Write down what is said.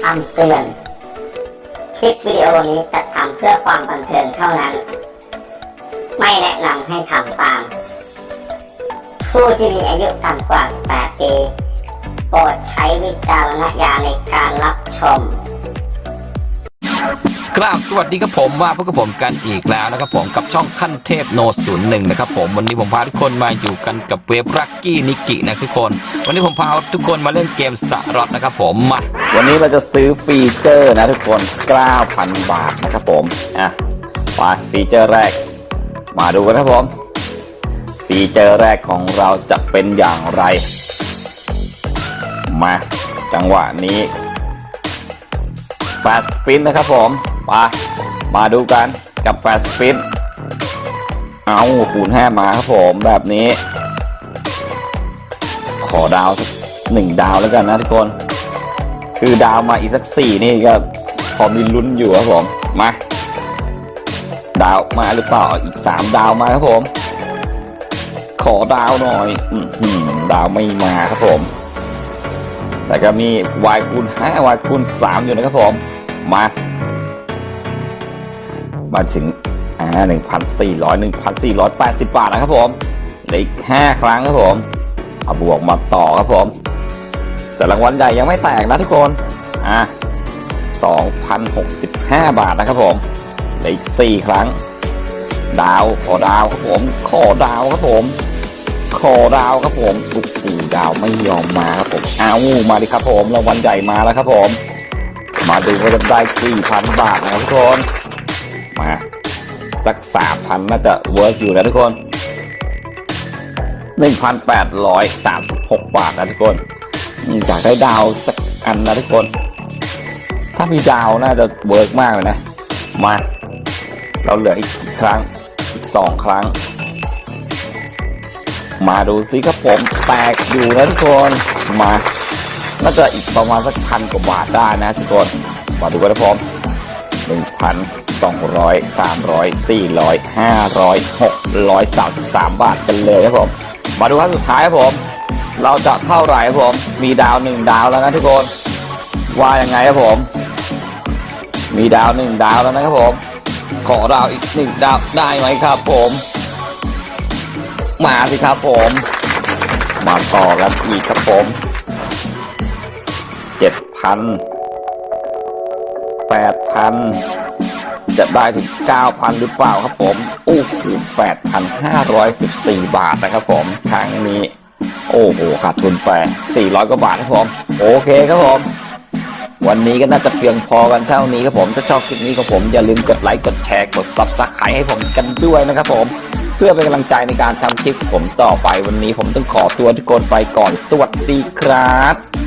คำเตือน คลิปวิดีโอนี้จัดทำเพื่อความบันเทิงเท่านั้น ไม่แนะนำให้ทำตาม ผู้ที่มีอายุต่ำกว่า 8 ปี โปรดใช้วิจารณญาณในการรับชม กราบสวัสดีครับผมว่าพวกกับผมกันอีกแล้วนะครับผมกับช่องขั้นเทพโนศูนย์หนึ่งนะครับผมวันนี้ผมพาทุกคนมาอยู่กันกับเว็บรักกี้นิกินะทุกคน วันนี้ผมพาทุกคนมาเล่นเกมสล็อตนะครับผมมาวันนี้เราจะซื้อฟีเจอร์นะทุกคน9,000 บาทนะครับผมอะมาฟีเจอร์แรก มาดูกันครับผม ฟีเจอร์แรกของเราจะเป็นอย่างไรมาจังหวะนี้แฟสปินนะครับผม ไปมาดูกันกับแฟสปินเอาคูณห้ามาครับผมแบบนี้ ขอดาวสักหนึ่งดาวแล้วกันนะทุกคน คือดาวมาอีกสักสี่นี่ก็พอมีลุ้นอยู่ครับผม มา ดาวมาหรือเปล่าอีกสามดาวมาครับผม ขอดาวหน่อยอือหือดาวไม่มาครับผม แต่ก็มี y คูณ5 y คูณ3อยู่นะครับผม มา มาถึงอ่าหนึ่งพันสี่ร้อยหนึ่งพันสี่ร้อยแปดสิบบาทนะครับผมเหลืออีกห้าครั้งครับผมเอาบวกมาต่อครับผม แต่รางวัลใหญ่ยังไม่แตกนะทุกคนอะ2,065บห้าบาทนะครับผมเหลืออีก4ครั้ง ดาวขอดาวครับผมขอดาวครับผมขอดาวครับผมโอ้โหดาวไม่ยอมมาครับผมเอามาดิครับผมรางวัลใหญ่มาแล้วครับผม มาดูว่าจะได้กี่พันบาทนะครับทุกคน มา สักสามพันน่าจะเวิร์กอยู่นะทุกคน1,836บาทนะทุกคนอยากได้ดาวสักอันนะทุกคน ถ้ามีดาวน่าจะเวิร์กมากเลยนะ มา เราเหลืออีกครั้งอีกสองครั้ง มาดูซิครับผมแตกอยู่นะทุกคนมาน่าจะอีกประมาณสักพันกว่าบาทได้นะทุกคนมาดูกันนะผม นึ่งพันสองร้อยสามร้อยสี่ร้อยห้าร้อยหกร้อยสามสิบสามบาทกันเลยครับผม มาดูครั้งสุดท้ายครับผม เราจะเท่าไหร่ครับผม มีดาวหนึ่งดาวแล้วนะทุกคน ว่ายังไงครับผม มีดาวหนึ่งดาวแล้วนะครับผม ขอดาวอีกหนึ่งดาวได้ไหมครับผม มาสิครับผม มาต่อกันอีกครับผมเจ็ดพัน แปดพันจะได้ถึงเก้าพันหรือเปล่าครับผมโอ้โหแปดพันห้าร้อยสิบสี่บาทนะครับผมครั้งนี้ โอ้โหขาดทุนไปสี่ร้อยกว่าบาทครับผม โอเคครับผมวันนี้ก็น่าจะเพียงพอกันเท่านี้ครับผม ถ้าชอบคลิปนี้ของผมอย่าลืมกดไลค์ กดแชร์ กดซับสไครต์ให้ผมกันด้วยนะครับผม เพื่อเป็นกำลังใจในการทำคลิปผมต่อไปวันนี้ผมต้องขอตัวทุกคนไปก่อน สวัสดีครับ